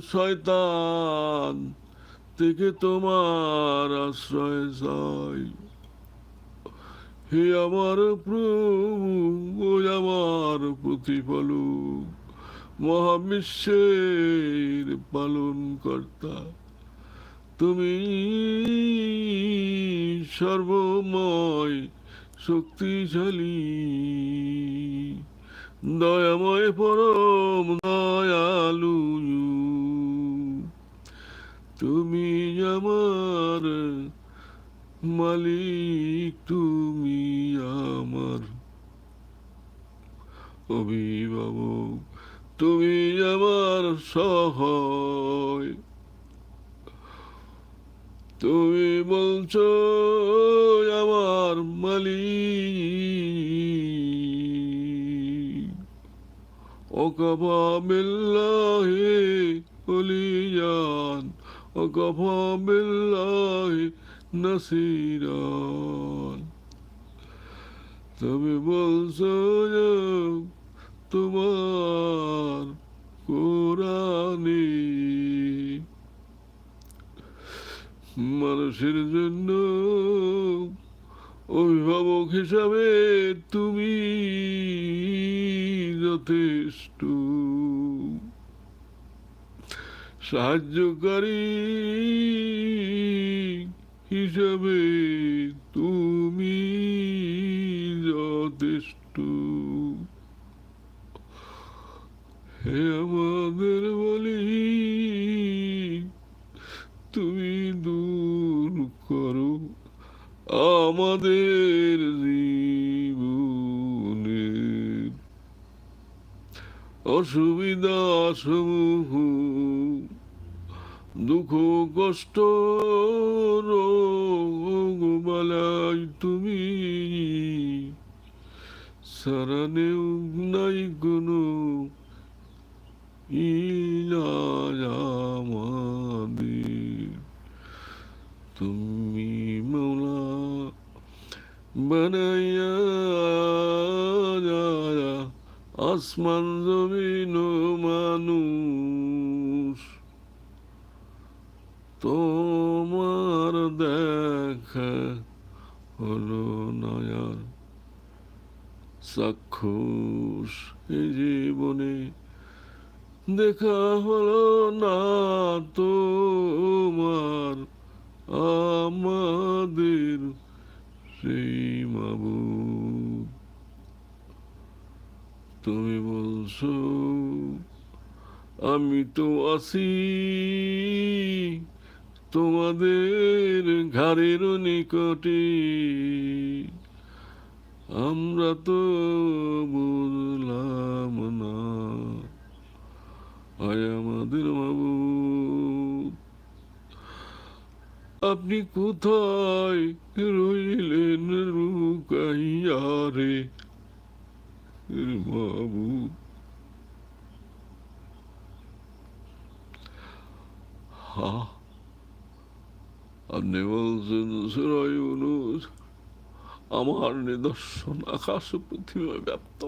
শয়তান, থেকে তোমার আশ্রয় চাই। হে আমার প্রভু, ও আমার প্রতিপালক, মহাবিশ্বের পালন কর্তা তুমি সর্বময়, শক্তিশালী, দয়াময় পরম, দয়ালু। তুমি আমার মালিক, তুমি আমার অভিভাবক, তুমি আমার সহায়। তুমি বলছো আমার মালিক। ওকফা বিল্লাহি ওলিয়ান ওকফা বিল্লাহি নাসিরান। তুমি বলছো তোমার কোরআনে মানুষের জন্য অভিভাবক হিসাবে তুমি যথেষ্ট। সাহায্যকারী হিসাবে তুমি যথেষ্ট। হে আমাদের বলি তুমি দূর করো আমাদের জীবনের অসুবিধা সমূহ দুঃখ, কষ্ট রোগ বালাই তুমি সারানেও নাই কোনো ইলাজ আমাদের। তুমি মৌলা বানাইয়া আসমান জমিন মানুষ তোমার দেখা হলো নয়ার চাক্ষুষ এই জীবনে দেখা হলো না তোমার আমাদের সেই মাবুদ তুমি বলছো, আমি তো আছি তোমাদের ঘরের নিকটে। আমরা তো বুঝলাম না। আয় আমাদের বাবু। আপনি কোথায় রইলেন রুকাইয়া রে? মাবুদ হা, আপনি বলছেন, সুরাই ইউনুস আমার নিদর্শন আকাশ পৃথিবী ব্যাপ্ত।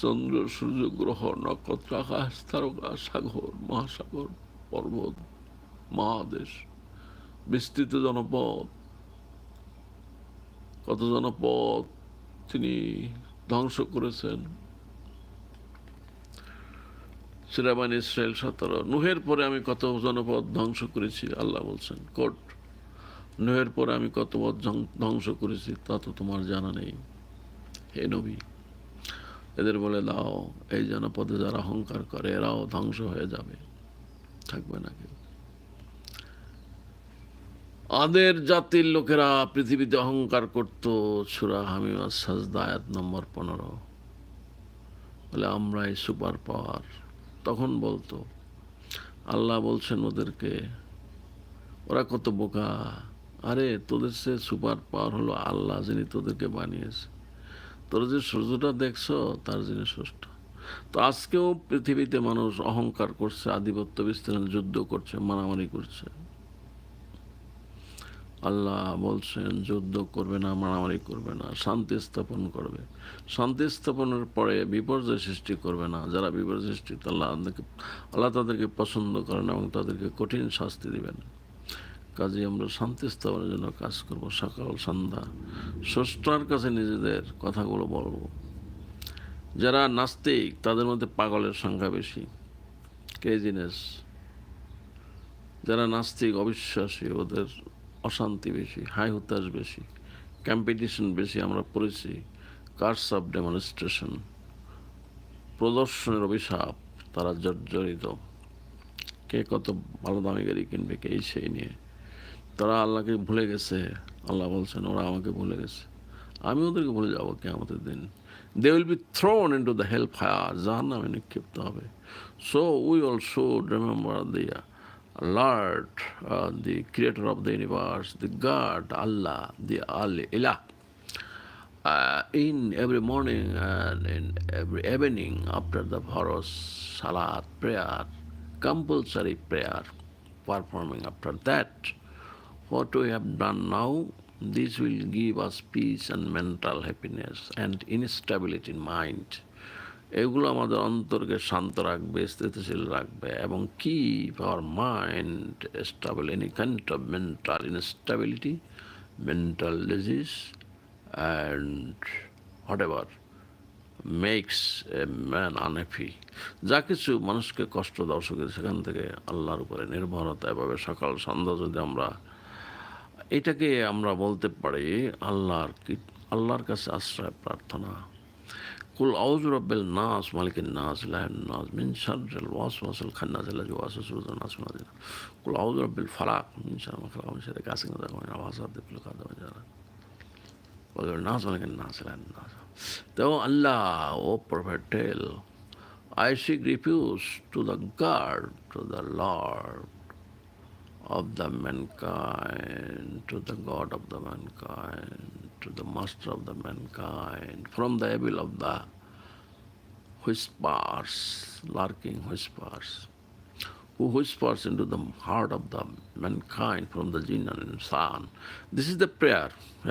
চন্দ্র, সূর্য, গ্রহ, নক্ষত্র, আকাশ, তারকা, সাগর, মহাসাগর, পর্বত, মহাদেশ, বিস্তৃত জনপদ। কত জনপদ তিনি ধ্বংস করেছেন? সিরাবান ইসরায়েল সতেরো, নুহের পরে আমি কত জনপদ ধ্বংস করেছি, আল্লাহ বলছেন, কোট। নুহের পরে আমি কত ধ্বং- ধ্বংস করেছি, তা তো তোমার জানা নেই। হে নবী, এদের বলে, দাও, এই জনপদে যারা অহংকার করে, এরাও ধ্বংস হয়ে যাবে। থাকবে না কেউ। আদের জাতির লোকেরা পৃথিবীতে অহংকার করত, সুরা হামিমা সাজদা আয়াত নম্বর পনেরো। বলে, আমরাই সুপার পাওয়ার। তখন বলতো, আল্লাহ বলছেন ওদেরকে, ওরা কত বোকা। আরে তোদের সে সুপার পাওয়ার হলো আল্লাহ যিনি তোদেরকে বানিয়েছে। তোরা যে সূর্যটা দেখছ, তার যিনি স্রষ্টা তো আজকেও পৃথিবীতে মানুষ অহংকার করছে, আধিপত্য বিস্তারের যুদ্ধ করছে, মারামারি করছে। আল্লাহ বলছেন, যুদ্ধ করবে না, মারামারি করবে না, শান্তি স্থাপন করবে। শান্তি স্থাপনের পরে বিপর্যয় সৃষ্টি করবে না। যারা বিপর্যয় সৃষ্টি, আল্লাহ আল্লাহ তাদেরকে পছন্দ করেন এবং তাদেরকে কঠিন শাস্তি দিবেন। কাজে আমরা শান্তি স্থাপনের জন্য কাজ করব সকাল, সন্ধ্যা। স্রষ্টার কাছে নিজেদের কথাগুলো বলব। যারা নাস্তিক, তাদের মধ্যে পাগলের সংখ্যা বেশি। ক্রেজিনেস যারা নাস্তিক, অবিশ্বাসী, ওদের অশান্তি বেশি, হাই হুতাশ বেশি কম্পিটিশন বেশি আমরা পড়েছি কার্স অফ ডেমনস্ট্রেশন প্রদর্শনের অভিশাপ, তারা জর্জরিত। কে কত ভালো দামি গাড়ি কিনবে, কে এই সেই নিয়ে। তারা আল্লাহকে ভুলে গেছে, আল্লাহ বলছেন, ওরা আমাকে ভুলে গেছে। আমি ওদেরকে ভুলে যাব কে আমাদের দিন। They will be thrown into the hell fire যার নামে নিক্ষিপ্ত হবে। So we also remember the Lord, uh, the creator of the universe, the God, Allah, the Al Ilah. Uh, in every morning and in every evening after the Faros Salat prayer, compulsory prayer, performing after that, what we have done now, this will give us peace and mental happiness and instability in mind. এগুলো আমাদের অন্তরকে শান্ত রাখবে, স্থিতিশীল রাখবে এবং keep our mind stable any kind of mental instability mental disease and whatever makes a man unhappy যা কিছু মানুষকে কষ্ট সুখে সেখান থেকে আল্লাহর উপরে নির্ভরতা এভাবে সকাল সন্ধ্যা যদি আমরা এটাকে আমরা বলতে পারি, আল্লাহর কি, আল্লাহর কাছে আশ্রয় প্রার্থনা। কুল আউজ রব্বিল নাস মালিকিন নাস লাহিন নাস মিন শাররিল ওয়াসওয়াসিল খান্নাস আল্লাযী ওয়াসওয়াসু ফি নাস মিনাজ কুল আউজ রব্বিল ফালাক মিন শাররি মা খালাক মিন শাররি গাসিকিন ইযা ওয়াকা ওয়া শাররি ফিল কাদা ওয়া জারা ওয়া নাস মালিকিন নাস লাহিন নাস তো আল্লাহ ও prophet tell I seek refuge to the God, to the Lord of the mankind, to the God of the mankind, to the Master of the mankind, from the evil of the whispers, lurking whispers, who whispers into the heart of the mankind from the jinn and insan. This is the prayer.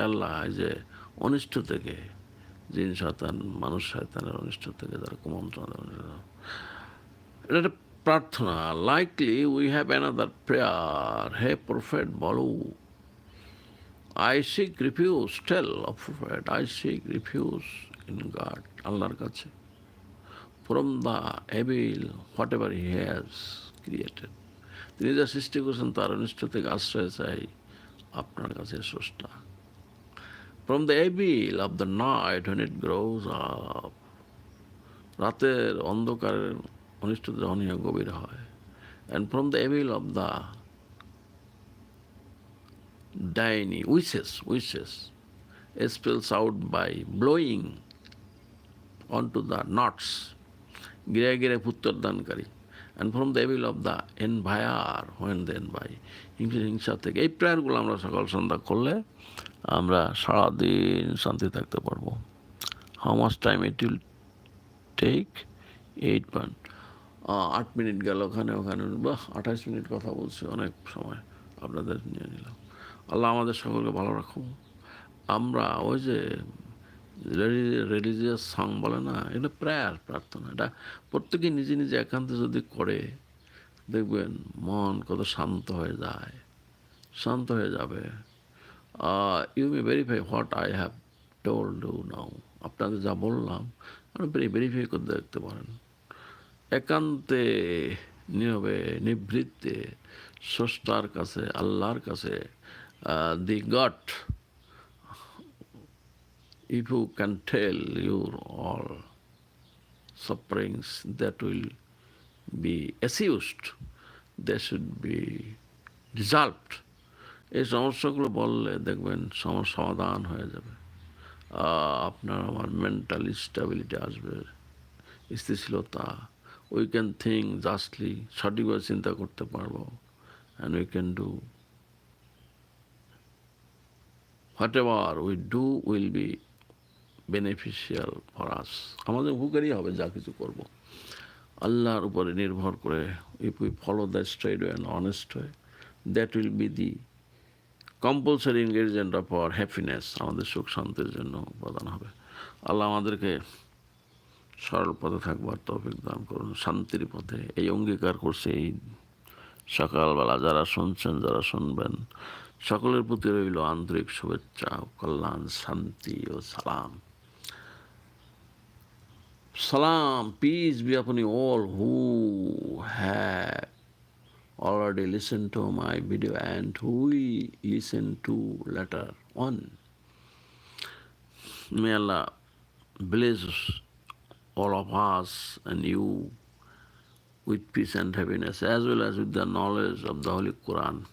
Allah এই যে অনিষ্ট থেকে জিন শয়তান মানুষ শয়তানের অনিষ্ট থেকে যারা কুমন্ত্রণ এটা একটা প্রার্থনা likely we have another prayer hey prophet বলো I seek refuge tell prophet I seek refuge in God আল্লাহর কাছে। The evil whatever he has created তিনি যা সৃষ্টি করেছেন, তার অনিষ্ট থেকে আশ্রয় চাই আপনার কাছে স্রষ্টা। From the evil of the night when it grows up, রাতের অন্ধকারের অনিষ্ট যখন গভীর হয়। And from the evil of the ডাইনি witches witches spills out by blowing onto the knots গিরে গিরে পুত্রদানকারী and from the evil of the envier when the envy হিংসা হিংসা থেকে, এই প্রেয়ারগুলো আমরা সকাল সন্ধ্যা করলে আমরা সারাদিন শান্তি থাকতে পারব। How much time it will take eight point আট মিনিট গেল ওখানে ওখানে, বাহ আঠাশ মিনিট কথা বলছি, অনেক সময় আপনাদের নিয়ে নিলাম। আল্লাহ আমাদের সকলকে ভালো রাখুন আমরা ওই যে রিলিজিয়াস সং বলে না, এটা প্রেয়ার প্রার্থনা। এটা প্রত্যেকে নিজে নিজে একান্তে যদি করে, দেখবেন মন কত শান্ত হয়ে যায়, শান্ত হয়ে যাবে। You may verify what I have told you now আপনাদের যা বললাম, আপনি ভেরিফাই করে দেখতে পারেন। একান্তে নীরবে নিবৃত্তে স্রষ্টার কাছে, আল্লাহর কাছে the God if you can tell your all sufferings that will be assuaged, they should be dissolved. এই সমস্যাগুলো বললে দেখবেন সমস্যা সমাধান হয়ে যাবে আহ, আপনার আমার মেন্টাল স্টেবিলিটি আসবে স্থিতিশীলতা উই ক্যান থিঙ্ক জাস্টলি সঠিকভাবে চিন্তা করতে পারবো and we can do whatever we do will be beneficial for us আমাদের উপকারই হবে যা কিছু করব। আল্লাহর উপরে নির্ভর করে if we follow the straight way and honest way that will be the compulsory ingredient of our happiness আমাদের সুখ শান্তির জন্য উপাদান হবে। আল্লাহ আমাদেরকে সরল পথে থাকবার তৌফিক দান করুন, শান্তির পথে। এই অঙ্গীকার করছে এই সকালবেলা। যারা শুনছেন, যারা শুনবেন, সকলের প্রতি রইল আন্তরিক শুভেচ্ছা কল্যাণ, শান্তি ও সালাম। Salam, peace be upon you all who have already listened to my video and who listen to later on. May Allah bless all of us and you with peace and happiness as well as with the knowledge of the Holy Quran.